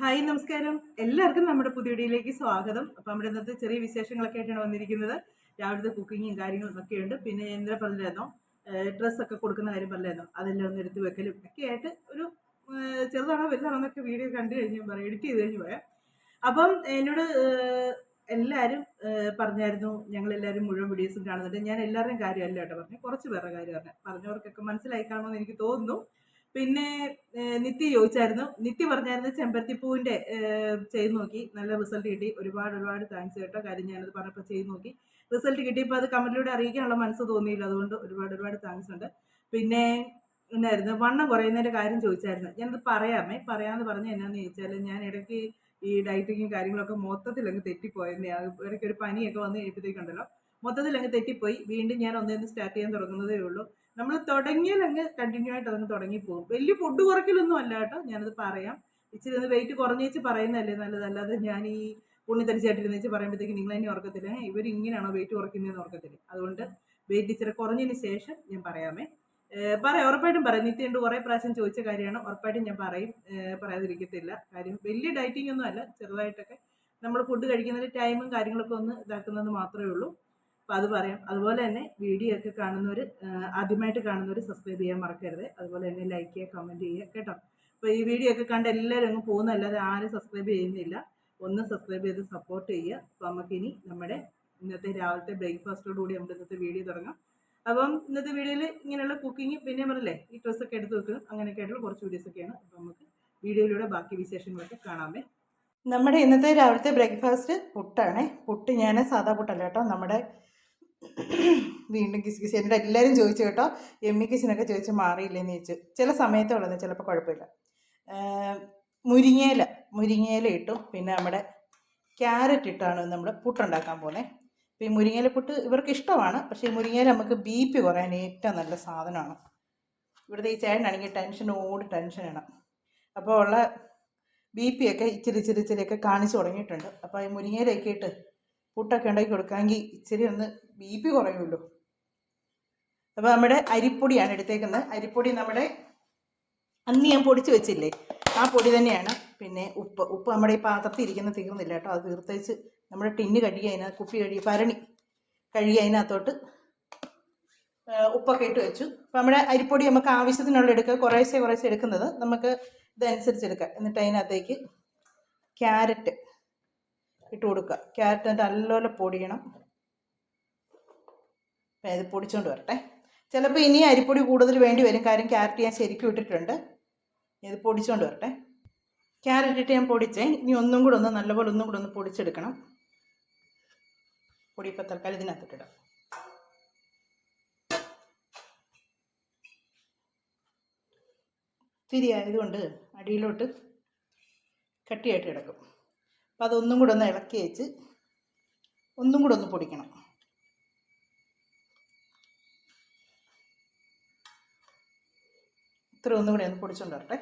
Hi നമസ്കാരം. എല്ലാവർക്കും നമ്മുടെ പുതിയ വീഡിയോയിലേക്ക് സ്വാഗതം. അപ്പം നമ്മുടെ ഇന്നത്തെ ചെറിയ വിശേഷങ്ങളൊക്കെ ആയിട്ടാണ് വന്നിരിക്കുന്നത്. രാവിലത്തെ കുക്കിങ്ങും കാര്യങ്ങളും ഒക്കെ ഉണ്ട്. പിന്നെ ഇന്നലെ പറഞ്ഞിരുന്നോ ഡ്രസ്സൊക്കെ കൊടുക്കുന്ന കാര്യം പറഞ്ഞിരുന്നോ അതെല്ലാം ഒന്ന് എടുത്ത് വെക്കലും ഒക്കെ ആയിട്ട് ഒരു ചെറുതാണോ വലുതാണോ എന്നൊക്കെ വീഡിയോ കണ്ടു കഴിഞ്ഞ് പറയാം എഡിറ്റ് ചെയ്ത് കഴിഞ്ഞ് പറയാം. അപ്പം എന്നോട് എല്ലാവരും പറഞ്ഞായിരുന്നു. ഞങ്ങൾ എല്ലാവരും മുഴുവൻ വീഡിയോസും കാണുന്നുണ്ട്. ഞാൻ എല്ലാവരുടെയും കാര്യമല്ല കേട്ടോ പറഞ്ഞു കുറച്ച് പേരുടെ കാര്യം പറഞ്ഞു പറഞ്ഞവർക്കൊക്കെ മനസ്സിലായി കാണുമെന്ന് എനിക്ക് തോന്നുന്നു. പിന്നെ നിത്യ ചോദിച്ചായിരുന്നു. നിത്യ പറഞ്ഞായിരുന്നു ചെമ്പരത്തിപ്പൂവിന്റെ ചെയ്ത് നോക്കി. നല്ല റിസൾട്ട് കിട്ടി. ഒരുപാട് ഒരുപാട് താങ്ക്സ് കേട്ടോ. കാര്യം ഞാനത് പറഞ്ഞപ്പോൾ ചെയ്ത് നോക്കി. റിസൾട്ട് കിട്ടിയപ്പോൾ അത് കമന്റിലൂടെ അറിയിക്കാനുള്ള മനസ്സ് തോന്നിയില്ല. അതുകൊണ്ട് ഒരുപാട് ഒരുപാട് താങ്ക്സ് ഉണ്ട്. പിന്നെ എന്നായിരുന്നു? വണ്ണം കുറയുന്നതിന്റെ കാര്യം ചോദിച്ചായിരുന്നു. ഞാനത് പറയാമേ. പറയാമെന്ന് പറഞ്ഞ എന്നാന്ന് ചോദിച്ചാൽ ഞാൻ ഇടയ്ക്ക് ഈ ഡയറ്റിങ്ങും കാര്യങ്ങളൊക്കെ മൊത്തത്തിൽ അങ്ങ് തെറ്റിപ്പോയെന്നേ. ഇടയ്ക്ക് ഒരു പനിയൊക്കെ വന്ന് കഴിയുമ്പോഴത്തേക്കുണ്ടല്ലോ മൊത്തത്തിൽ അങ്ങ് തെറ്റിപ്പോയി. വീണ്ടും ഞാൻ ഒന്നേന്ന് സ്റ്റാർട്ട് ചെയ്യാൻ തുടങ്ങുന്നതേ ഉള്ളൂ. നമ്മൾ തുടങ്ങിയാൽ അങ്ങ് കണ്ടിന്യൂ ആയിട്ട് അതങ്ങ് തുടങ്ങിപ്പോകും. വലിയ ഫുഡ് കുറയ്ക്കലൊന്നും അല്ല കേട്ടോ ഞാനത് പറയാം. ഇച്ചിരി ഒന്ന് വെയിറ്റ് കുറഞ്ഞേച്ച് പറയുന്നതല്ലേ നല്ലത് അല്ലാതെ ഞാൻ ഈ ഉണ്ണി വെച്ച് പറയുമ്പോഴത്തേക്ക് നിങ്ങൾ തന്നെ ഓർക്കത്തില്ല? ഇവർ ഇങ്ങനെയാണോ വെയിറ്റ് കുറയ്ക്കുന്നതെന്ന് ഓർക്കത്തില്ല? അതുകൊണ്ട് വെയിറ്റ് ഇച്ചിരി കുറഞ്ഞതിന് ശേഷം ഞാൻ പറയാമേ. പറയാം ഉറപ്പായിട്ടും പറയാം. നിത്യണ്ട് കുറേ പ്രാവശ്യം ചോദിച്ച കാര്യമാണ് ഉറപ്പായിട്ടും ഞാൻ പറയും. പറയാതിരിക്കത്തില്ല. കാര്യം വലിയ ഡയറ്റിംഗ് ഒന്നും അല്ല ചെറുതായിട്ടൊക്കെ നമ്മൾ ഫുഡ് കഴിക്കുന്നതിന് ടൈമും കാര്യങ്ങളൊക്കെ ഒന്ന് ഇതാക്കുന്നത് മാത്രമേ ഉള്ളൂ. അപ്പം അത് പറയാം. അതുപോലെ തന്നെ വീഡിയോ ഒക്കെ കാണുന്നവർ ആദ്യമായിട്ട് കാണുന്നവർ സബ്സ്ക്രൈബ് ചെയ്യാൻ മറക്കരുത്. അതുപോലെ തന്നെ ലൈക്ക് ചെയ്യുക കമന്റ് ചെയ്യുക കേട്ടോ. അപ്പോൾ ഈ വീഡിയോ ഒക്കെ കണ്ട് എല്ലാവരും അങ്ങ് പോകുന്നല്ലാതെ ആരും സബ്സ്ക്രൈബ് ചെയ്യുന്നില്ല. ഒന്ന് സബ്സ്ക്രൈബ് ചെയ്ത് സപ്പോർട്ട് ചെയ്യുക. അപ്പോൾ നമുക്കിനി നമ്മുടെ ഇന്നത്തെ രാവിലത്തെ ബ്രേക്ക്ഫാസ്റ്റോട് കൂടി നമ്മുടെ ഇന്നത്തെ വീഡിയോ തുടങ്ങാം. അപ്പം ഇന്നത്തെ വീഡിയോയിൽ ഇങ്ങനെയുള്ള കുക്കിംഗ് പിന്നെ പറഞ്ഞില്ലേ ഈ ഡ്രസ്സൊക്കെ എടുത്ത് വെക്കണം അങ്ങനെയൊക്കെ ആയിട്ടുള്ള കുറച്ച് വീഡിയോസൊക്കെയാണ് അപ്പോൾ നമുക്ക് വീഡിയോയിലൂടെ ബാക്കി വിശേഷങ്ങളൊക്കെ കാണാമേ നമ്മുടെ ഇന്നത്തെ രാവിലത്തെ ബ്രേക്ക്ഫാസ്റ്റ് പുട്ടാണ്. പുട്ട് ഞാൻ സാധാ പുട്ടല്ല കേട്ടോ. നമ്മുടെ വീണ്ടും കിസ് കിസ് എന്നോട് എല്ലാവരും ചോദിച്ചു കേട്ടോ. എമ്മി കിസിനൊക്കെ ചോദിച്ച് മാറിയില്ലെന്ന് ചോദിച്ചു. ചില സമയത്തുള്ളത് ചിലപ്പോൾ കുഴപ്പമില്ല. മുരിങ്ങയില മുരിങ്ങയില ഇട്ടു. പിന്നെ നമ്മുടെ ക്യാരറ്റ് ഇട്ടാണ് നമ്മൾ പുട്ടുണ്ടാക്കാൻ പോകുന്നത് അപ്പോൾ ഈ മുരിങ്ങയില പുട്ട് ഇവർക്ക് ഇഷ്ടമാണ്. പക്ഷേ ഈ മുരിങ്ങയില നമുക്ക് ബി പി കുറയാൻ ഏറ്റവും നല്ല സാധനമാണ്. ഇവിടുത്തെ ഈ ചേട്ടനാണെങ്കിൽ ടെൻഷനോട് ടെൻഷനാണ് അപ്പോൾ ഉള്ള ബി പി ഒക്കെ ഇച്ചിരി ഇച്ചിരി ഇച്ചിരിയൊക്കെ കാണിച്ചു തുടങ്ങിയിട്ടുണ്ട്. അപ്പോൾ ഈ മുരിങ്ങയിലൊക്കെ ഇട്ട് പുട്ടൊക്കെ ഉണ്ടാക്കി കൊടുക്കാമെങ്കിൽ ഇച്ചിരി ഒന്ന് ബി പി കുറയുമല്ലോ അപ്പോൾ നമ്മുടെ അരിപ്പൊടിയാണ് എടുത്തേക്കുന്നത്. അരിപ്പൊടി നമ്മുടെ അന്ന് ഞാൻ പൊടിച്ച് വെച്ചില്ലേ? ആ പൊടി തന്നെയാണ്. പിന്നെ ഉപ്പ്. ഉപ്പ് നമ്മുടെ ഈ പാത്രത്തിൽ ഇരിക്കുന്ന തീർന്നില്ല കേട്ടോ. അത് തീർത്തേച്ച് നമ്മുടെ ടിന്ന് കഴുകി അതിനകത്ത് കുപ്പി കഴുകി പരണി കഴുകി അതിനകത്തോട്ട് ഉപ്പൊക്കെ ഇട്ട് വെച്ചു. അപ്പോൾ നമ്മുടെ അരിപ്പൊടി നമുക്ക് ആവശ്യത്തിനുള്ള എടുക്കുക കുറേശ്ശെ കുറേശ്ശെ എടുക്കുന്നത് നമുക്ക് ഇതനുസരിച്ച് എടുക്കാം. എന്നിട്ട് അതിനകത്തേക്ക് ക്യാരറ്റ് ഇട്ട് കൊടുക്കുക. ക്യാരറ്റ് നല്ലപോലെ പൊടിയണം. അപ്പം ഇത് പൊടിച്ചുകൊണ്ട് വരട്ടെ. ചിലപ്പോൾ ഇനി അരിപ്പൊടി കൂടുതൽ വേണ്ടി വരും. കാര്യം ക്യാരറ്റ് ഞാൻ ശരിക്കും ഇട്ടിട്ടുണ്ട്. ഇത് പൊടിച്ചുകൊണ്ട് വരട്ടെ. ക്യാരറ്റ് ഇട്ട് ഞാൻ പൊടിച്ചേ. ഇനി ഒന്നും കൂടെ ഒന്ന് നല്ലപോലെ ഒന്നും കൂടെ ഒന്ന് പൊടിച്ചെടുക്കണം. പൊടി ഇപ്പം തൽക്കാലം ഇതിനകത്തിട്ടിടാം ഇത്തിരി ആയതുകൊണ്ട് അടിയിലോട്ട് കട്ടിയായിട്ട് കിടക്കും. അപ്പം അതൊന്നും കൂടെ ഒന്ന് ഇളക്കി വെച്ച് ഒന്നും കൂടെ ഒന്ന് പൊടിക്കണം. ഇത്ര ഒന്നും കൂടെ ഒന്ന് പൊടിച്ചുകൊണ്ട് വരട്ടെ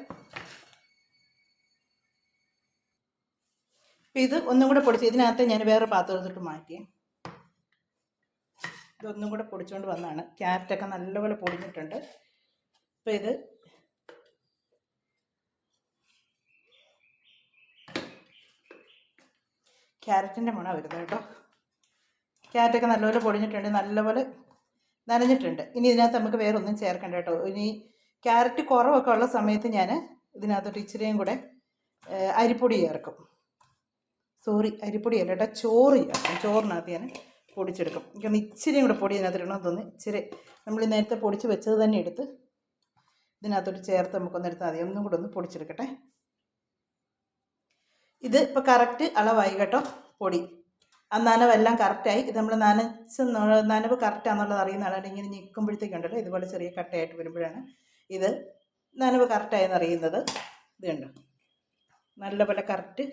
ഇത് ഒന്നും കൂടെ പൊടിച്ച് ഇതിനകത്ത് ഞാൻ വേറെ പാത്രത്തിട്ട് മാറ്റിയേ ഇതൊന്നും കൂടെ പൊടിച്ചുകൊണ്ട് വന്നാണ്. ക്യാരറ്റൊക്കെ നല്ലപോലെ പൊടിഞ്ഞിട്ടുണ്ട്. അപ്പം ഇത് ക്യാരറ്റിന്റെ മണം വരുന്നത് കേട്ടോ. ക്യാരറ്റൊക്കെ നല്ലപോലെ പൊടിഞ്ഞിട്ടുണ്ട് നല്ലപോലെ നനഞ്ഞിട്ടുണ്ട്. ഇനി ഇതിനകത്ത് നമുക്ക് വേറെ ഒന്നും ചേർക്കണ്ട കേട്ടോ. ഇനി ക്യാരറ്റ് കുറവൊക്കെ ഉള്ള സമയത്ത് ഞാൻ ഇതിനകത്തോട്ട് ഇച്ചിരിയും കൂടെ അരിപ്പൊടി ചേർക്കും. സോറി അരിപ്പൊടി അല്ല കേട്ടോ ചോറ് ചേർക്കും. ചോറിനകത്ത് ഞാൻ പൊടിച്ചെടുക്കും. എനിക്കൊന്ന് ഇച്ചിരിയും കൂടെ പൊടി ഇതിനകത്ത് ഇടണമെന്ന് തോന്നി ഇച്ചിരി നമ്മൾ നേരത്തെ പൊടിച്ച് വെച്ചത് തന്നെ എടുത്ത് ഇതിനകത്തോട്ട് ചേർത്ത് നമുക്കൊന്ന് അതി ഒന്നും കൂടെ ഒന്ന് പൊടിച്ചെടുക്കട്ടെ. ഇത് ഇപ്പോൾ കറക്റ്റ് അളവായി കേട്ടോ പൊടി. ആ നനവെല്ലാം കറക്റ്റായി ഇത് നമ്മൾ നനച്ച് നനവ് കറക്റ്റാണെന്നുള്ളത് അറിയുന്നതാണ് ഇങ്ങനെ ഞെക്കുമ്പോഴത്തേക്കുണ്ടല്ലോ ഇതുപോലെ ചെറിയ കട്ടയായിട്ട് വരുമ്പോഴാണ് ഇത് നനവ് കറക്റ്റായെന്ന് അറിയുന്നത് ഇത് കണ്ടോ? നല്ലപോലെ കറക്റ്റ്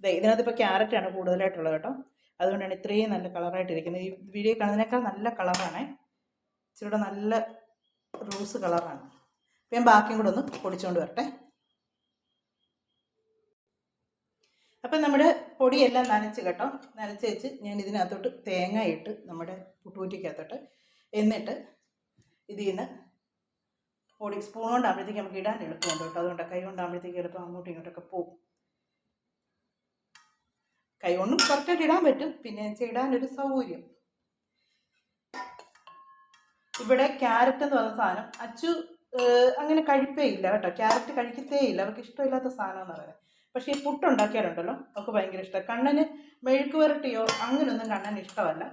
ഇതേ ഇതിനകത്ത് ഇപ്പോൾ ക്യാരറ്റാണ് കൂടുതലായിട്ടുള്ളത് കേട്ടോ. അതുകൊണ്ടാണ് ഇത്രയും നല്ല കളറായിട്ടിരിക്കുന്നത് ഈ വീഡിയോ കാണുന്നതിനേക്കാൾ നല്ല കളറാണ് ഇച്ചിരി നല്ല റോസ് കളറാണ് ഞാൻ ബാക്കിയും കൂടെ ഒന്ന് പൊടിച്ചുകൊണ്ട് വരട്ടെ. അപ്പം നമ്മുടെ പൊടിയെല്ലാം നനച്ച് കേട്ടോ. നനച്ച് വെച്ച് ഞാൻ ഇതിനകത്തോട്ട് തേങ്ങ ഇട്ട് നമ്മുടെ പുട്ടുപൂറ്റിക്കകത്തോട്ട് എന്നിട്ട് ഇതിൽ നിന്ന് പൊടി സ്പൂൺ കൊണ്ടാകുമ്പോഴത്തേക്ക് നമുക്ക് ഇടാൻ എളുപ്പമുണ്ട് കേട്ടോ. അതുകൊണ്ട് കൈ കൊണ്ടാകുമ്പോഴത്തേക്ക് എളുപ്പം അങ്ങോട്ടും ഇങ്ങോട്ടൊക്കെ പോകും. കൈ കൊണ്ടും കറക്റ്റായിട്ട് ഇടാൻ പറ്റും. പിന്നെ ഇടാനൊരു സൗകര്യം. ഇവിടെ ക്യാരറ്റ് എന്ന് പറയുന്ന സാധനം അച്ചു അങ്ങനെ കഴിപ്പേ ഇല്ല കേട്ടോ. ക്യാരറ്റ് കഴിക്കത്തേ ഇല്ല. അവർക്ക് ഇഷ്ടമില്ലാത്ത സാധനം എന്ന് പറയുന്നത്. പക്ഷേ ഈ പുട്ടുണ്ടാക്കിയാലുണ്ടല്ലോ. അവർക്ക് ഭയങ്കര ഇഷ്ടമാണ് കണ്ണന് മെഴുക്ക് വരട്ടിയോ അങ്ങനെയൊന്നും കണ്ണന് ഇഷ്ടമല്ല.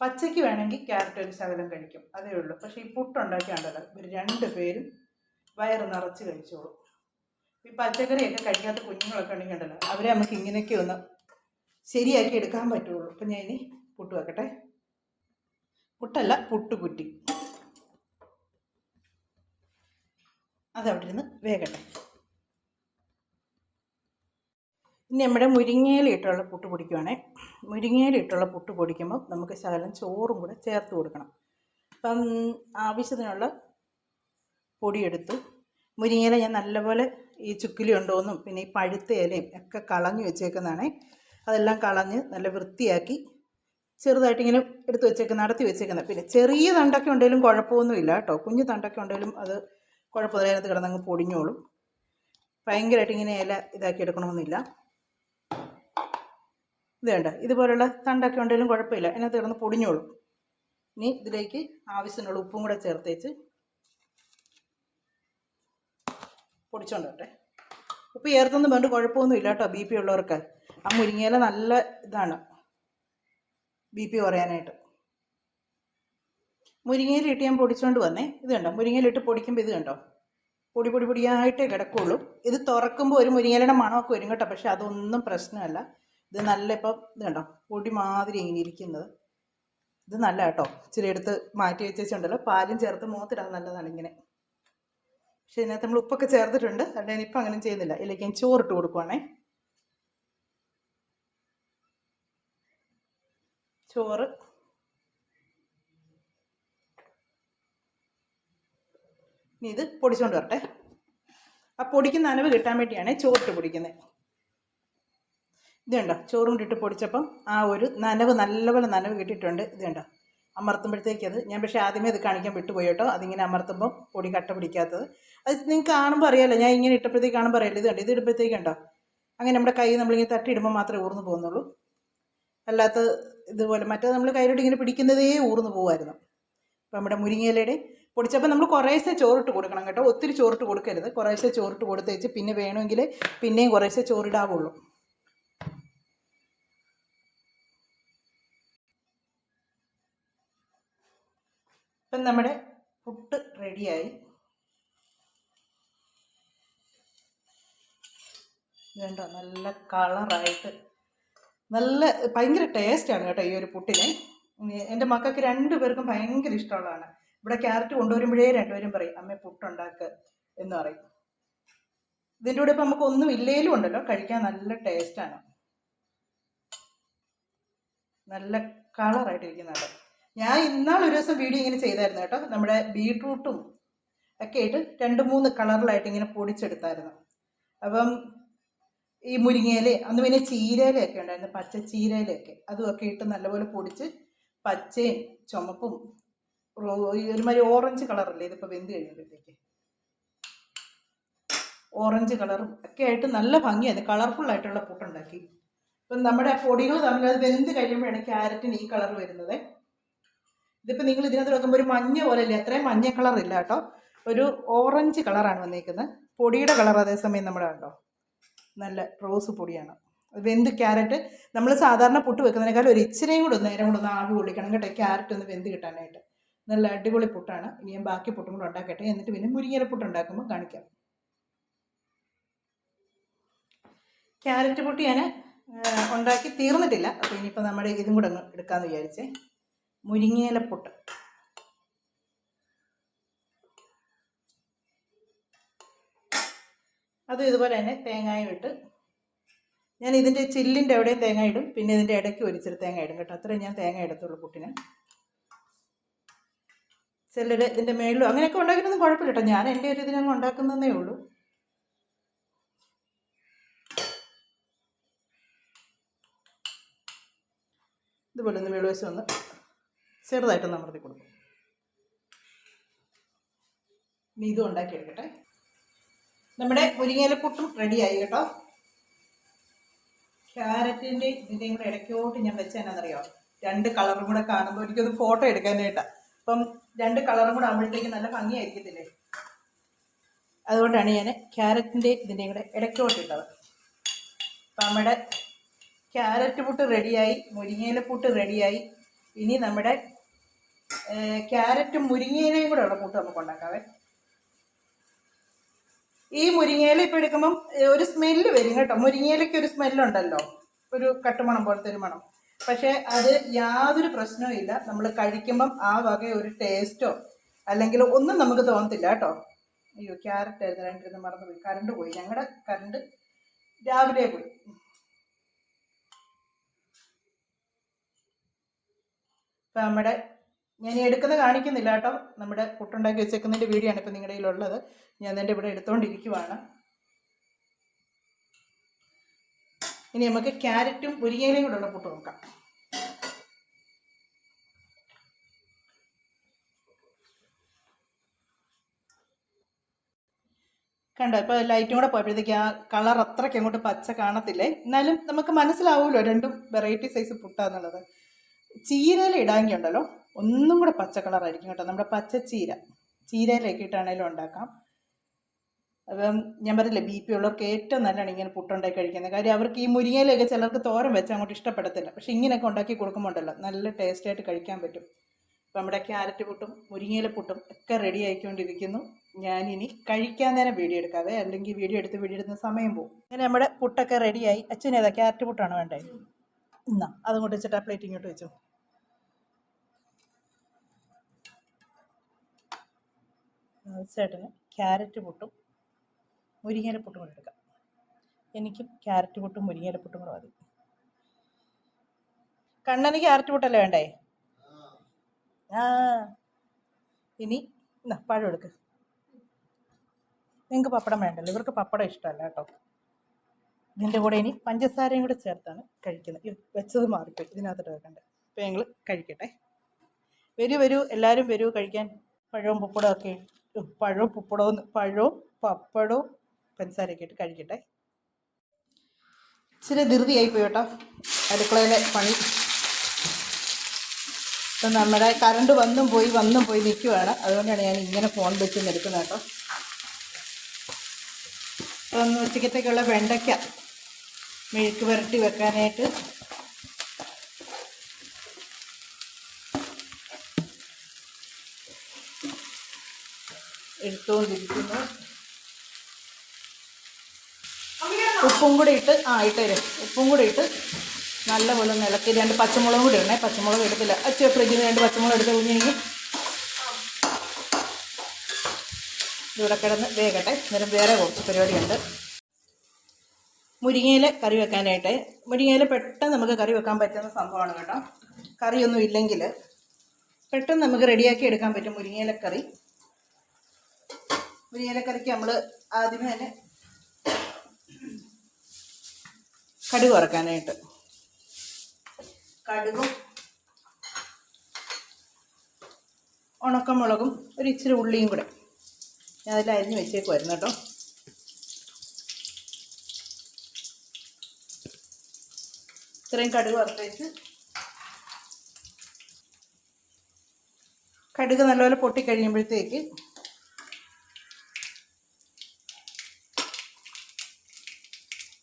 പച്ചയ്ക്ക് വേണമെങ്കിൽ ക്യാരറ്റ് ഒരു ശകലം കഴിക്കും. അതേ ഉള്ളൂ. പക്ഷേ ഈ പുട്ടുണ്ടാക്കിയാണ്ടല്ലോ ഇവർ രണ്ട് പേരും വയറ് നിറച്ച് കഴിച്ചോളും. ഈ പച്ചക്കറിയൊക്കെ കഴിക്കാത്ത കുഞ്ഞുങ്ങളൊക്കെ ഉണ്ടെങ്കിൽ ഉണ്ടല്ലോ അവരെ നമുക്ക് ഇങ്ങനെയൊക്കെ ഒന്ന് ശരിയാക്കി എടുക്കാൻ പറ്റുള്ളൂ. അപ്പം ഞാൻ ഇനി പുട്ട് വെക്കട്ടെ. പുട്ടല്ല പുട്ടുകുറ്റി അതവിടെ നിന്ന് വേകട്ടെ. ഇനി നമ്മുടെ മുരിങ്ങയിലിട്ടുള്ള പുട്ട് പൊടിക്കുവാണേ. മുരിങ്ങയിലിട്ടുള്ള പുട്ട് പൊടിക്കുമ്പോൾ നമുക്ക് ശകലം ചോറും കൂടെ ചേർത്ത് കൊടുക്കണം. അപ്പം ആവശ്യത്തിനുള്ള പൊടിയെടുത്തു. മുരിങ്ങയില ഞാൻ നല്ലപോലെ ഈ ചുക്കിലി ഉണ്ടോന്നും പിന്നെ ഈ പഴുത്ത ഇലയും ഒക്കെ കളഞ്ഞു വെച്ചേക്കുന്നതാണേ. അതെല്ലാം കളഞ്ഞ് നല്ല വൃത്തിയാക്കി ചെറുതായിട്ട് ഇങ്ങനെ എടുത്ത് വെച്ചേക്കുന്ന നടത്തി വെച്ചേക്കുന്നത്. പിന്നെ ചെറിയ തണ്ടൊക്കെ ഉണ്ടെങ്കിലും കുഴപ്പമൊന്നുമില്ല കേട്ടോ. കുഞ്ഞു തണ്ടൊക്കെ ഉണ്ടെങ്കിലും അത് കുഴപ്പമില്ല അതിനകത്ത് കിടന്നങ്ങ് പൊടിഞ്ഞോളും. ഭയങ്കരമായിട്ട് ഇങ്ങനെ ഇല ഇതാക്കി എടുക്കണമെന്നില്ല. ഇത് വേണ്ട ഇതുപോലുള്ള തണ്ടൊക്കെ ഉണ്ടെങ്കിലും കുഴപ്പമില്ല. എന്നെ കിടന്ന് പൊടിഞ്ഞോളും. ഇനി ഇതിലേക്ക് ആവശ്യത്തിനുള്ള ഉപ്പും കൂടെ ചേർത്തേച്ച് പൊടിച്ചോണ്ട് ഉപ്പ് ചേർത്തൊന്നും വേണ്ട കുഴപ്പമൊന്നും ഇല്ല കേട്ടോ ബി പി ഉള്ളവർക്ക്. ആ മുരിങ്ങയില നല്ല ഇതാണ് ബി പി കുറയാനായിട്ട് മുരിങ്ങയിലിട്ട് ഞാൻ പൊടിച്ചോണ്ട് വന്നേ. ഇത് കണ്ടോ? മുരിങ്ങയിലിട്ട് പൊടിക്കുമ്പോൾ ഇത് കണ്ടോ? പൊടി പൊടി പൊടിയായിട്ടേ കിടക്കുള്ളൂ. ഇത് തുറക്കുമ്പോൾ ഒരു മുരിങ്ങയിലയുടെ മണമൊക്കെ വരും കേട്ടോ. പക്ഷെ അതൊന്നും പ്രശ്നമല്ല. ഇത് നല്ല ഇപ്പം ഇത് കണ്ടോ? പൊടി മാതിരി ഇങ്ങനെ ഇരിക്കുന്നത്. ഇത് നല്ല കേട്ടോ. ഇച്ചിരി എടുത്ത് മാറ്റി വെച്ചിട്ടുണ്ടല്ലോ പാലും ചേർത്ത് മൂത്തിടാൻ നല്ലതാണ് ഇങ്ങനെ. പക്ഷേ ഇതിനകത്ത് നമ്മൾ ഉപ്പൊക്കെ ചേർത്തിട്ടുണ്ട്. അതുകൊണ്ട് ഞാനിപ്പോൾ അങ്ങനെ ചെയ്യുന്നില്ല. ഇതിലേക്ക് ഞാൻ ചോറിട്ട് കൊടുക്കുവാണേ. ചോറ്. ഇനി ഇത് പൊടിച്ചുകൊണ്ട് വരട്ടെ. ആ പൊടിക്കുന്ന നനവ് കിട്ടാൻ വേണ്ടിയാണ് ചോറിട്ട് പൊടിക്കുന്നത് ഇത് കണ്ടോ ചോറും കൂടി പൊടിച്ചപ്പം ആ ഒരു നനവ് നല്ലപോലെ നനവ് കിട്ടിയിട്ടുണ്ട്. ഇത് കണ്ടോ അമർത്തുമ്പോഴത്തേക്ക് അത് ഞാൻ പക്ഷേ ആദ്യമേ ഇത് കാണിക്കാൻ വിട്ടുപോയി കേട്ടോ. അതിങ്ങനെ അമർത്തുമ്പോൾ പൊടി കട്ട പിടിക്കാത്തത്. അത് നിങ്ങൾക്ക് കാണുമ്പോൾ അറിയാമല്ലോ ഞാൻ ഇങ്ങനെ ഇട്ടപ്പോഴത്തേക്ക് കാണുമ്പോൾ അറിയാലോ ഇത് കണ്ടോ? ഇത് ഇടുമ്പോഴത്തേക്ക് കണ്ടോ അങ്ങനെ നമ്മുടെ കൈ നമ്മളിങ്ങനെ തട്ടിയിടുമ്പോൾ മാത്രമേ ഊർന്നു പോകുന്നുള്ളൂ. അല്ലാത്ത ഇതുപോലെ മറ്റേ നമ്മൾ കയ്യിലോട്ട് ഇങ്ങനെ പിടിക്കുന്നതേ ഊർന്നു പോകുമായിരുന്നു. അപ്പം നമ്മുടെ മുരിങ്ങയിലയുടെ പൊടിച്ചപ്പോൾ നമ്മൾ കുറേശ്ശെ ചോറിട്ട് കൊടുക്കണം കേട്ടോ. ഒത്തിരി ചോറിട്ട് കൊടുക്കരുത്. കുറേശ്ശെ ചോറിട്ട് കൊടുത്തേച്ച് പിന്നെ വേണമെങ്കിൽ പിന്നെയും കുറേശ്ശെ ചോറിടാവുള്ളൂ. ഇപ്പം നമ്മുടെ പുട്ട് റെഡിയായി. വേണ്ട നല്ല കളറായിട്ട്. നല്ല ഭയങ്കര ടേസ്റ്റാണ് കേട്ടോ ഈ ഒരു പുട്ടിന്. എന്റെ മക്കൾക്ക് രണ്ടു പേർക്കും ഭയങ്കര ഇഷ്ടമുള്ളതാണ്. ഇവിടെ ക്യാരറ്റ് കൊണ്ടുവരുമ്പോഴേ രണ്ടുപേരും പറയും അമ്മ പുട്ടുണ്ടാക്ക് എന്ന് പറയും. ഇതിന്റെ കൂടെ ഇപ്പം നമുക്ക് ഒന്നും ഇല്ലേലും ഉണ്ടല്ലോ കഴിക്കാൻ നല്ല ടേസ്റ്റാണ്. നല്ല കളറായിട്ടിരിക്കുന്നുണ്ട്. ഞാൻ ഇന്നാൾ ഒരു ദിവസം വീഡിയോ ഇങ്ങനെ ചെയ്തായിരുന്നു കേട്ടോ. നമ്മുടെ ബീട്രൂട്ടും ഒക്കെ ആയിട്ട് രണ്ട് മൂന്ന് കളറിലായിട്ട് ഇങ്ങനെ പൊടിച്ചെടുത്തായിരുന്നു. അപ്പം ഈ മുരിങ്ങയില അന്ന് പിന്നെ ചീരയിലൊക്കെ ഉണ്ടായിരുന്നു. പച്ച ചീരയിലൊക്കെ അതുമൊക്കെ ഇട്ട് നല്ലപോലെ പൊടിച്ച് പച്ചയും ചുമപ്പും ഒരുമാതിരി ഓറഞ്ച് കളറല്ലേ ഇതിപ്പോൾ വെന്ത് കഴിയുമ്പോഴത്തേക്ക് ഓറഞ്ച് കളറും ഒക്കെ ആയിട്ട് നല്ല ഭംഗിയായിരുന്നു. കളർഫുൾ ആയിട്ടുള്ള പുട്ടുണ്ടാക്കി. ഇപ്പം നമ്മുടെ പൊടികൾ തമ്മിൽ അത് വെന്ത് കഴിയുമ്പോഴാണ് ക്യാരറ്റിന് ഈ കളർ വരുന്നത്. ഇതിപ്പോൾ നിങ്ങൾ ഇതിനകത്ത് വെക്കുമ്പോൾ ഒരു മഞ്ഞ പോലെ അല്ലേ അത്രയും മഞ്ഞ കളർ ഇല്ല കേട്ടോ. ഒരു ഓറഞ്ച് കളറാണ് വന്നേക്കുന്നത് പൊടിയുടെ കളർ അതേസമയം നമ്മുടെ കണ്ടോ? നല്ല റോസ് പൊടിയാണ്. വെന്ത് ക്യാരറ്റ് നമ്മൾ സാധാരണ പുട്ട് വെക്കുന്നതിനേക്കാൾ ഒരു ഇച്ചിരിയും കൂടെ നേരം കൂടെ ഒന്ന് ആവി കൊള്ളിക്കണം കേട്ടോ ക്യാരറ്റ് ഒന്ന് വെന്ത് കിട്ടാനായിട്ട്. നല്ല അടിപൊളി പുട്ടാണ്. ഇനി ഞാൻ ബാക്കി പുട്ടും കൂടെ ഉണ്ടാക്കട്ടെ. എന്നിട്ട് പിന്നെ മുരിങ്ങര പുട്ട് ഉണ്ടാക്കുമ്പോൾ കാണിക്കാം. ക്യാരറ്റ് പുട്ട് ഞാൻ ഉണ്ടാക്കി തീർന്നിട്ടില്ല. അപ്പോൾ ഇനിയിപ്പോൾ നമ്മുടെ ഇതും കൂടെ അങ്ങ് എടുക്കാമെന്ന് വിചാരിച്ചേ. മുരിങ്ങയില പുട്ട് അതും ഇതുപോലെ തന്നെ തേങ്ങായും ഇട്ട് ഞാൻ ഇതിന്റെ ചില്ലിന്റെ എവിടെയും തേങ്ങ ഇടും. പിന്നെ ഇതിന്റെ ഇടയ്ക്ക് ഒരിച്ചിരി തേങ്ങ ഇടും കേട്ടോ. അത്രയും ഞാൻ തേങ്ങ എടുത്തുള്ളൂ പുട്ടിന്. ചിലർ ഇതിന്റെ മേളിലും അങ്ങനെയൊക്കെ ഉണ്ടാക്കുന്നതും കുഴപ്പമില്ല കേട്ടോ. ഞാൻ എന്റെ ഒരു ഇതിനങ്ങ് ഉണ്ടാക്കുന്നതേ ഉള്ളൂ. ഇതുപോലെ ഒന്ന് വെളുവശം ഒന്ന് ചെറുതായിട്ടൊന്ന് അമർത്തി കൊടുക്കും. ഇനി ഇതും ഉണ്ടാക്കിയെടുക്കട്ടെ നമ്മുടെ മുരിങ്ങയില പുട്ടും റെഡിയായി കേട്ടോ. ക്യാരറ്റിന്റെ ഇതിന്റെയും കൂടെ ഇടയ്ക്കോട്ട് ഞാൻ വെച്ചതെന്നറിയോ രണ്ട് കളറും കൂടെ കാണുമ്പോൾ എനിക്കൊന്ന് ഫോട്ടോ എടുക്കാനായിട്ടാണ് അപ്പം രണ്ട് കളറും കൂടെ ആകുമ്പോഴത്തേക്ക് നല്ല ഭംഗിയായിരിക്കത്തില്ലേ? അതുകൊണ്ടാണ് ഞാൻ ക്യാരറ്റിന്റെ ഇതിന്റെയും കൂടെ ഇടയ്ക്കോട്ട് ഇട്ടത്. അപ്പം നമ്മുടെ ക്യാരറ്റ് പുട്ട് റെഡിയായി മുരിങ്ങയില പുട്ട് റെഡിയായി ഇനി നമ്മുടെ ക്യാരറ്റും മുരിങ്ങയിലയും കൂടെ ഉള്ള കൂട്ട് നമുക്ക് ഉണ്ടാക്കാവേ. ഈ മുരിങ്ങയില ഇപ്പം എടുക്കുമ്പം ഒരു സ്മെല്ല് വരും കേട്ടോ. മുരിങ്ങയിലയ്ക്ക് ഒരു സ്മെല്ലുണ്ടല്ലോ ഒരു കട്ടുമണം പോലത്തെ ഒരു മണം. പക്ഷേ അത് യാതൊരു പ്രശ്നവും ഇല്ല. നമ്മൾ കഴിക്കുമ്പം ആ വക ഒരു ടേസ്റ്റോ അല്ലെങ്കിൽ ഒന്നും നമുക്ക് തോന്നത്തില്ല കേട്ടോ. അയ്യോ ക്യാരറ്റ് ആയിരുന്നു രണ്ടിരുന്ന് മറന്നുപോയി. കറണ്ട് പോയി. ഞങ്ങളുടെ കറണ്ട് രാവിലെ പോയി. ഇപ്പം നമ്മുടെ ഞാൻ എടുക്കുന്ന കാണിക്കുന്നില്ല കേട്ടോ. നമ്മുടെ പുട്ടുണ്ടാക്കി വെച്ചേക്കുന്നതിന്റെ വീഡിയോ ആണ് ഇപ്പം നിങ്ങളുടെ കയ്യിലുള്ളത്. ഞാൻ എന്റെ ഇവിടെ എടുത്തുകൊണ്ടിരിക്കുവാണ് ഇനി നമുക്ക് ക്യാരറ്റും മുരിങ്ങയിലയും കൂടെ ഉള്ള പുട്ട് നോക്കാം. കണ്ടോ ഇപ്പോൾ ലൈറ്റും കൂടെ പോയപ്പോഴത്തേക്ക് ആ കളർ അത്രയ്ക്ക് അങ്ങോട്ട് പച്ച കാണത്തില്ലേ? എന്നാലും നമുക്ക് മനസ്സിലാവുമല്ലോ രണ്ടും വെറൈറ്റി സൈസ് പുട്ടാന്നുള്ളത്. ചീരയിൽ ഇടാങ്കി ഉണ്ടല്ലോ. ഒന്നും കൂടെ പച്ച കളറായിരിക്കും കേട്ടോ. നമ്മുടെ പച്ച ചീര. ചീരയിലേക്ക് ഇട്ടാണേലും ഉണ്ടാക്കാം. അപ്പം ഞാൻ പറയില്ല ബി പി ഉള്ളവർക്ക് ഏറ്റവും നല്ലതാണ് ഇങ്ങനെ പുട്ടുണ്ടാക്കി കഴിക്കുന്നത്. കാര്യം അവർക്ക് ഈ മുരിങ്ങയിലൊക്കെ ചിലർക്ക് തോരം വെച്ചാൽ അങ്ങോട്ട് ഇഷ്ടപ്പെടത്തില്ല. പക്ഷെ ഇങ്ങനെയൊക്കെ ഉണ്ടാക്കി കൊടുക്കുമ്പോൾ ഉണ്ടല്ലോ നല്ല ടേസ്റ്റായിട്ട് കഴിക്കാൻ പറ്റും. അപ്പം നമ്മുടെ ക്യാരറ്റ് പുട്ടും മുരിങ്ങയില പുട്ടും ഒക്കെ റെഡി ആയിക്കൊണ്ടിരിക്കുന്നു. ഞാനിനി കഴിക്കാൻ നേരം വീഡിയോ എടുക്കാതെ അല്ലെങ്കിൽ വീഡിയോ എടുത്ത് വീഡിയോ എടുക്കുന്ന സമയം പോകും. അങ്ങനെ നമ്മുടെ പുട്ടൊക്കെ റെഡിയായി അച്ഛൻ ഏതാ? ക്യാരറ്റ് പുട്ടാണ് വേണ്ടത് എന്നാ അതും കൊണ്ട് വെച്ചിട്ട് ആ പ്ലേറ്റ് ഇങ്ങോട്ട് വെച്ചു. ചേട്ടന് ക്യാരറ്റ് പുട്ടും മുരിങ്ങയില പുട്ടും കൂടെ എടുക്കാം. എനിക്കും ക്യാരറ്റ് പുട്ടും മുരിങ്ങയില പുട്ടും കൂടെ മതി. കണ്ണന് ക്യാരറ്റ് പുട്ടല്ലേ വേണ്ടേ? ആ. ഇനി എന്നാ പഴം എടുക്ക്. നിങ്ങൾക്ക് പപ്പടം വേണ്ടല്ലോ. ഇവർക്ക് പപ്പടം ഇഷ്ടമല്ല കേട്ടോ. ഇതിന്റെ കൂടെ ഇനി പഞ്ചസാരയും കൂടെ ചേർത്താണ് കഴിക്കുന്നത്. വെച്ചത് മാറിപ്പോയി. ഇതിനകത്തോട്ട് വെക്കണ്ടേ. അപ്പോൾ ഞങ്ങൾ കഴിക്കട്ടെ. വരൂ വരൂ. എല്ലാവരും വരൂ. കഴിക്കാൻ പഴവും പപ്പടമൊക്കെ പഴവും പുപ്പടവും പഴവും പപ്പടവും പഞ്ചസാരയൊക്കെ ഇട്ട് കഴിക്കട്ടെ. ഇച്ചിരി ധൃതിയായി പോയി കേട്ടോ അടുക്കളയിലെ പണി. ഇപ്പം നമ്മുടെ കറണ്ട് വന്നും പോയി വന്നും പോയി നിൽക്കുവാണ് അതുകൊണ്ടാണ് ഞാൻ ഇങ്ങനെ ഫോൺ വെച്ച് നിൽക്കുന്നത് കേട്ടോ. അപ്പം ഉച്ചക്കത്തേക്കുള്ള വെണ്ടയ്ക്ക മെഴുക്ക് പുരട്ടി വെക്കാനായിട്ട് എടുത്തുകൊണ്ടിരിക്കുന്നു ഉപ്പും കൂടി ഇട്ട് ആ ഇട്ടേരും ഉപ്പും കൂടി ഇട്ട് നല്ലപോലെ ഇളക്കി രണ്ട് പച്ചമുളകും കൂടി ഇടണേ. പച്ചമുളക് എടുത്തില്ല. അച്ഛ ഫ്രിഡ്ജിൽ നിന്ന് രണ്ട് പച്ചമുളക് എടുത്ത് കുഞ്ഞിനിക്ക്. ഇവിടെ കിടന്ന് വേഗട്ടെ. അന്നേരം വേറെ കുറച്ച് പരിപാടിയുണ്ട്. മുരിങ്ങയില കറി വെക്കാനായിട്ട്. മുരിങ്ങയില പെട്ടെന്ന് നമുക്ക് കറി വെക്കാൻ പറ്റുന്ന സംഭവമാണ് കേട്ടോ. കറിയൊന്നും ഇല്ലെങ്കിൽ പെട്ടെന്ന് നമുക്ക് റെഡിയാക്കി എടുക്കാൻ പറ്റും മുരിങ്ങയില കറി ഏലക്കറിക്ക് നമ്മൾ ആദ്യമേ തന്നെ കടുക് വറക്കാനായിട്ട്. കടുകും ഉണക്കമുളകും ഒരു ഇച്ചിരി ഉള്ളിയും കൂടെ ഞാൻ അതിൽ അരിഞ്ഞ് വരുന്ന കേട്ടോ. ഇത്രയും കടുക് വറുത്തേച്ച് കടുക് നല്ലപോലെ പൊട്ടിക്കഴിയുമ്പോഴത്തേക്ക്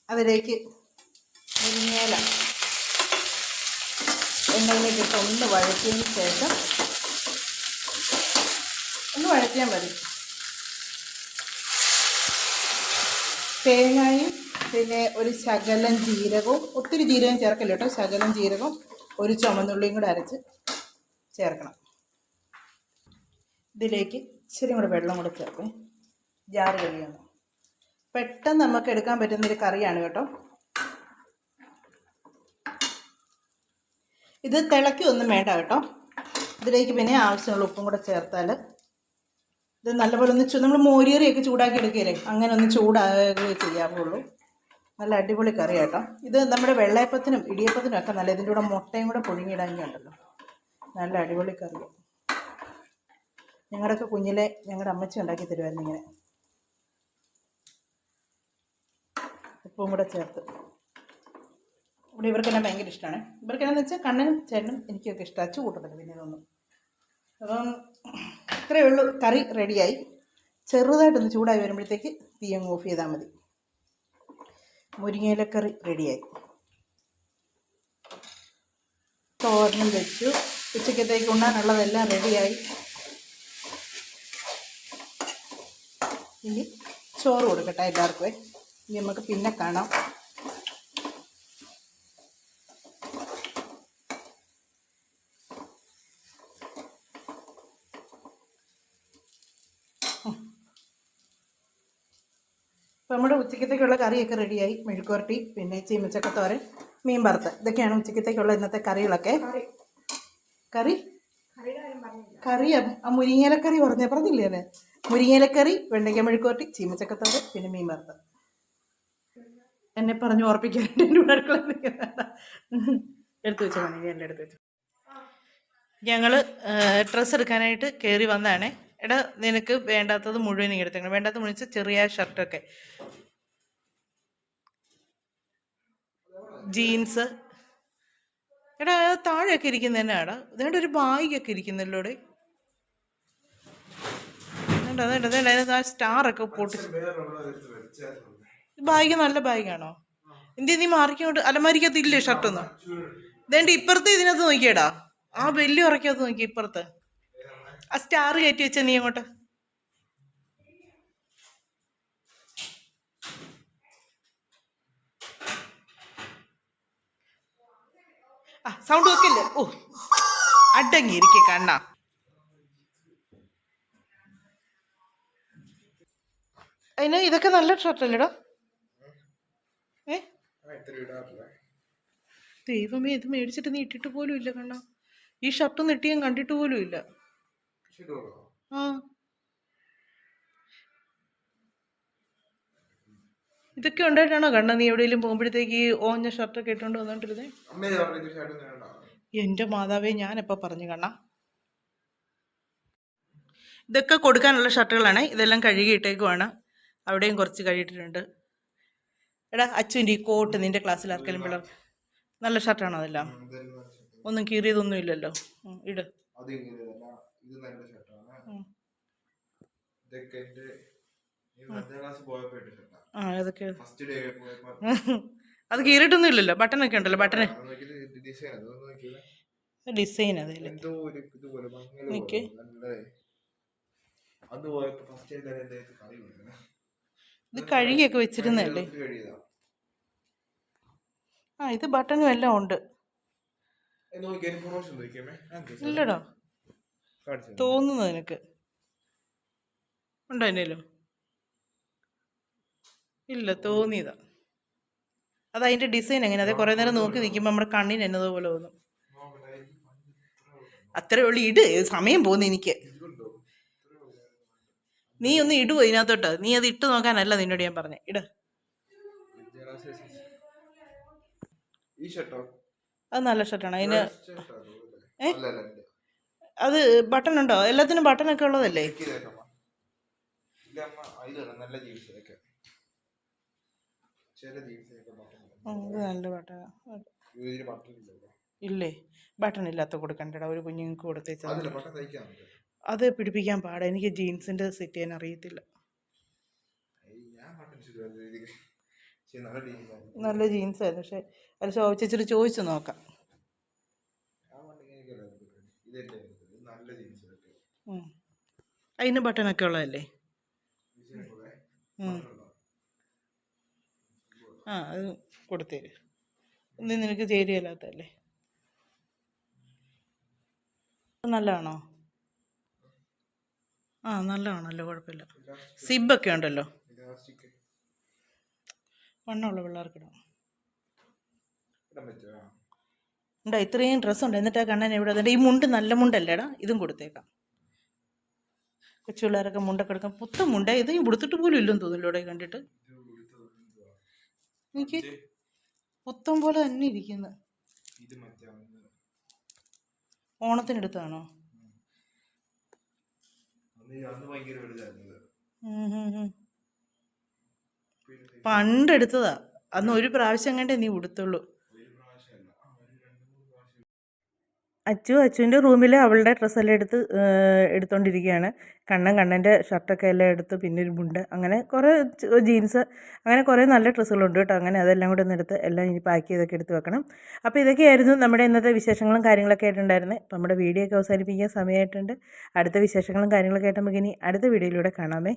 അതിലേക്ക് മുരിങ്ങയില എണ്ണയിലേക്ക് ഇട്ട് ഒന്ന് വഴറ്റിയതിന് ശേഷം ഒന്ന് വഴറ്റിയാൽ മതി. തേങ്ങയും പിന്നെ ഒരു ശകലം ജീരകവും ഒത്തിരി ജീരകം ചേർക്കില്ല കേട്ടോ. ശകലം ജീരകവും ഒരു ചുമന്നുള്ളിയും കൂടെ അരച്ച് ചേർക്കണം. ഇതിലേക്ക് ഇച്ചിരി കൂടെ വെള്ളം കൂടെ ചേർക്കും. ജാറ് കഴിയുന്നു പെട്ടെന്ന് നമുക്ക് എടുക്കാൻ പറ്റുന്നൊരു കറിയാണ് കേട്ടോ. ഇത് തിളയ്ക്കൊന്നും വേണ്ട കേട്ടോ. ഇതിലേക്ക് പിന്നെ ആവശ്യമുള്ള ഉപ്പും കൂടെ ചേർത്താൽ ഇത് നല്ലപോലെ ഒന്ന് ചൂ നമ്മൾ മോരിയറിയൊക്കെ ചൂടാക്കി എടുക്കുകയല്ലേ? അങ്ങനെ ഒന്ന് ചൂടാകുകയേ ചെയ്യാവുള്ളൂ. നല്ല അടിപൊളി കറി കേട്ടോ. ഇത് നമ്മുടെ വെള്ളയപ്പത്തിനും ഇടിയപ്പത്തിനും ഒക്കെ നല്ല ഇതിന്റെ കൂടെ മുട്ടയും കൂടെ പുഴുങ്ങിയിടാങ്ങിയുണ്ടല്ലോ നല്ല അടിപൊളി കറി ഞങ്ങളുടെയൊക്കെ കുഞ്ഞിലെ ഞങ്ങളുടെ അമ്മച്ചി ഉണ്ടാക്കി തരുമായിരുന്നു ഇങ്ങനെ. ഉപ്പും കൂടെ ചേർത്ത്. ഇവിടെ ഇവർക്കെല്ലാം ഭയങ്കര ഇഷ്ടമാണ് ഇവർക്കെന്നു വെച്ചാൽ കണ്ണനും ചേട്ടനും എനിക്കൊക്കെ ഇഷ്ടം. അച്ചു കൂട്ടത്തില്ല പിന്നെ ഇതൊന്നും. അപ്പം ഇത്രയേ ഉള്ളൂ. കറി റെഡിയായി. ചെറുതായിട്ടൊന്ന് ചൂടായി വരുമ്പോഴത്തേക്ക് തീ അങ്ങ് ഓഫ് ചെയ്താൽ മതി. മുരിങ്ങയിലക്കറി റെഡിയായി. തോരനും വെച്ചു. ഉച്ചക്കത്തേക്ക് ഉണ്ണാനുള്ളതെല്ലാം റെഡിയായി. ഇനി ചോറ് കൊടുക്കട്ടെ എല്ലാവർക്കും ഇനി നമുക്ക് പിന്നെ കാണാം. അപ്പോൾ നമ്മുടെ ഉച്ചക്കത്തേക്കുള്ള കറിയൊക്കെ റെഡിയായി. മെഴുക്കുവരട്ടി പിന്നെ ചീമച്ചക്കത്തോരൻ മീൻ വറുത്ത് ഇതൊക്കെയാണ് ഉച്ചക്കത്തേക്കുള്ള ഇന്നത്തെ കറികളൊക്കെ. കറി. കറി? ആ മുരിങ്ങയിലക്കറി പറഞ്ഞ പറഞ്ഞില്ലേ മുരിങ്ങയിലക്കറി വെണ്ടയ്ക്ക മെഴുക്കുവരട്ടി ചീമച്ചക്കത്തോരൻ പിന്നെ മീൻ വറുത്ത് എന്നെ പറഞ്ഞു ഓർപ്പിക്കാനായിട്ട് എന്റെ കൂടെ അടുക്കള എടുത്തു വെച്ചോ മണി എന്റെ അടുത്ത് വെച്ചു. ഞങ്ങൾ ഡ്രസ്സ് എടുക്കാനായിട്ട് കയറി വന്നതാണേ. എടാ നിനക്ക് വേണ്ടാത്തത് മുഴുവൻ ഇങ്ങ് എടുത്തേക്കണം. വേണ്ടാത്ത മുഴുവൻ ചെറിയ ഷർട്ടൊക്കെ. ജീൻസ്. എടാ താഴെയൊക്കെ ഇരിക്കുന്ന ആടാ ഇതേണ്ട ഒരു ബാഗൊക്കെ ഇരിക്കുന്നല്ലോടെ അതേണ്ട അതേണ്ട അതേണ്ട അതിനകത്ത് ആ സ്റ്റാറൊക്കെ പൊട്ടി ബാഗ് നല്ല ബാഗാണോ? എന്തി നീ മാറിക്കോട്ട് അലമാരിക്കത്തില്ലേ ഷർട്ടൊന്നും ഇതേണ്ട ഇപ്പുറത്ത് ഇതിനകത്ത് നോക്കിയേടാ. ആ വലിയ ഉറക്കകത്ത് നോക്കി ഇപ്പുറത്ത്. ആ സ്റ്റാർ കയറ്റി വെച്ച നീ അങ്ങോട്ട്. സൗണ്ട് വെക്കില്ലേ ഓ അടങ്ങിയിരിക്കെ കണ്ണ. അതിന് ഇതൊക്കെ നല്ല ഷർട്ടല്ലേടാ ദൈവമേ ഇത് മേടിച്ചിട്ട് നീ ഇട്ടിട്ട് പോലും ഇല്ല കണ്ണ. ഈ ഷർട്ട് നെട്ടി ഞാൻ കണ്ടിട്ട് പോലും ഇല്ല. ആ. ഇതൊക്കെ ഉണ്ടായിട്ടാണോ കണ്ണ നീ എവിടെയെങ്കിലും പോകുമ്പോഴത്തേക്ക് ഈ ഓഞ്ഞ ഷർട്ടൊക്കെ ഇട്ടുകൊണ്ട് വന്നോണ്ടിരുന്നേ? എന്റെ മാതാവേ ഞാനെപ്പോൾ പറഞ്ഞു കണ്ണ. ഇതൊക്കെ കൊടുക്കാനുള്ള ഷർട്ടുകളാണ്. ഇതെല്ലാം കഴുകിയിട്ടേക്കുവാണ്. അവിടെയും കുറച്ച് കഴുകിയിട്ടിട്ടുണ്ട്. എടാ അച്ഛന്റെ ഈ കോട്ട് നിന്റെ ക്ലാസ്സിൽ ആർക്കെങ്കിലും പിള്ളേർ നല്ല ഷർട്ടാണോ അതെല്ലാം? ഒന്നും കീറിയതൊന്നും ഇല്ലല്ലോ. ഇട്. ആ. അതൊക്കെ. അത്. കീറിയിട്ടൊന്നും ഇല്ലല്ലോ. ബട്ടണൊക്കെ ഉണ്ടല്ലോ ബട്ടൺ ഡിസൈൻ അതെ നിക്ക്. ഇത് കഴുകിയൊക്കെ വെച്ചിരുന്നല്ലേ ആ ഇത് ബട്ടണും എല്ലാം ഉണ്ട്. ഇല്ലടോ. തോന്നുന്നു നിനക്ക്. ഉണ്ടോ എന്നേലും ഇല്ല തോന്നിയതാ. അത് അതിന്റെ ഡിസൈൻ എങ്ങനെ അതെ കുറേ നേരം നോക്കി നിൽക്കുമ്പോൾ നമ്മുടെ കണ്ണിന് എന്നതുപോലെ തോന്നും. അത്രേ ഉള്ളു ഇട്. സമയം പോകുന്നു എനിക്ക്. നീ ഒന്ന് ഇടുവോ ഇതിനകത്തോട്ട്? നീ അത് ഇട്ട് നോക്കാനല്ല നിന്നോട് ഞാൻ പറഞ്ഞേ. ഇട്. ഈ ഷർട്ടോ? അത് നല്ല ഷർട്ടാണ്. അതിന് അത് ബട്ടൺ ഉണ്ടോ എല്ലാത്തിനും ബട്ടൺ ഒക്കെ. ഉള്ളതല്ലേ നല്ല ബട്ടൺ ഇല്ല ബട്ടൺ ഇല്ലാത്ത കൊടുക്കണ്ടടാ. ഒരു കുഞ്ഞുങ്ങൾക്ക് നമുക്ക്. അത് പിടിപ്പിക്കാൻ പാടാ. എനിക്ക് ജീൻസിന്റെ സെറ്റ് ചെയ്യാൻ അറിയത്തില്ല. ഞാൻ ബട്ടൺ ശരിയാക്കി ഇതിന്. പക്ഷേ നല്ല ജീൻസ് ആയിരുന്നു. പക്ഷെ അത് ചോദിച്ചിട്ട് ചോദിച്ചു നോക്കാം. അതിന് ബട്ടണൊക്കെ ഉള്ളതല്ലേ? ആ അത് കൊടുത്തേര് ഇത് നിനക്ക് ചേരുകയില്ലാത്തല്ലേ നല്ലതാണോ? ആ നല്ലതാണല്ലോ കുഴപ്പമില്ല. സിബൊക്കെ ഉണ്ടല്ലോ. വണ്ണമുള്ള പിള്ളേർക്കിടാം. ഉണ്ടോ ഇത്രയും ഡ്രസ്സുണ്ട്. എന്നിട്ട് ആ കണ്ണൻ എവിടെ? അതുകൊണ്ട് ഈ മുണ്ട് നല്ല മുണ്ടല്ലേടാ? ഇതും കൊടുത്തേക്കാം. കൊച്ചു പിള്ളേരൊക്കെ മുണ്ടൊക്കെ എടുക്കാം പുത്ത മുണ്ട. ഇത് കൊടുത്തിട്ട് ഉടുത്തിട്ട് പോലും ഇല്ലെന്ന് തോന്നുന്നു ഇവിടെ കണ്ടിട്ട്. എനിക്ക് പുത്തം പോലെ തന്നെ ഇരിക്കുന്നു. ഓണത്തിനെടുത്താണോ? ഉം. ഉം ഉം ഭയങ്കര പണ്ടെടുത്തതാ. അന്ന് ഒരു പ്രാവശ്യം കണ്ടേ നീ ഉടുത്തുള്ളൂ. അച്ചു അച്ചുവിന്റെ റൂമിൽ അവളുടെ ഡ്രസ്സെല്ലാം എടുത്ത് എടുത്തുകൊണ്ടിരിക്കുകയാണ് കണ്ണൻ കണ്ണന്റെ ഷർട്ടൊക്കെ എല്ലാം എടുത്ത് പിന്നെ ഒരു മുണ്ട്. അങ്ങനെ കുറേ ജീൻസ് അങ്ങനെ കുറേ നല്ല ഡ്രസ്സുകളുണ്ട് കേട്ടോ. അങ്ങനെ അതെല്ലാം കൂടെ ഒന്ന് എടുത്ത് എല്ലാം ഇനി പാക്ക് ചെയ്തൊക്കെ എടുത്ത് വെക്കണം. അപ്പോൾ ഇതൊക്കെയായിരുന്നു നമ്മുടെ ഇന്നത്തെ വിശേഷങ്ങളും കാര്യങ്ങളൊക്കെ ആയിട്ടുണ്ടായിരുന്നത്. അപ്പോൾ നമ്മുടെ വീഡിയോ ഒക്കെ അവസാനിപ്പിക്കാൻ സമയമായിട്ടുണ്ട്. അടുത്ത വിശേഷങ്ങളും കാര്യങ്ങളൊക്കെ ആയിട്ട് നമുക്ക് ഇനി അടുത്ത വീഡിയോയിലൂടെ കാണാമേ.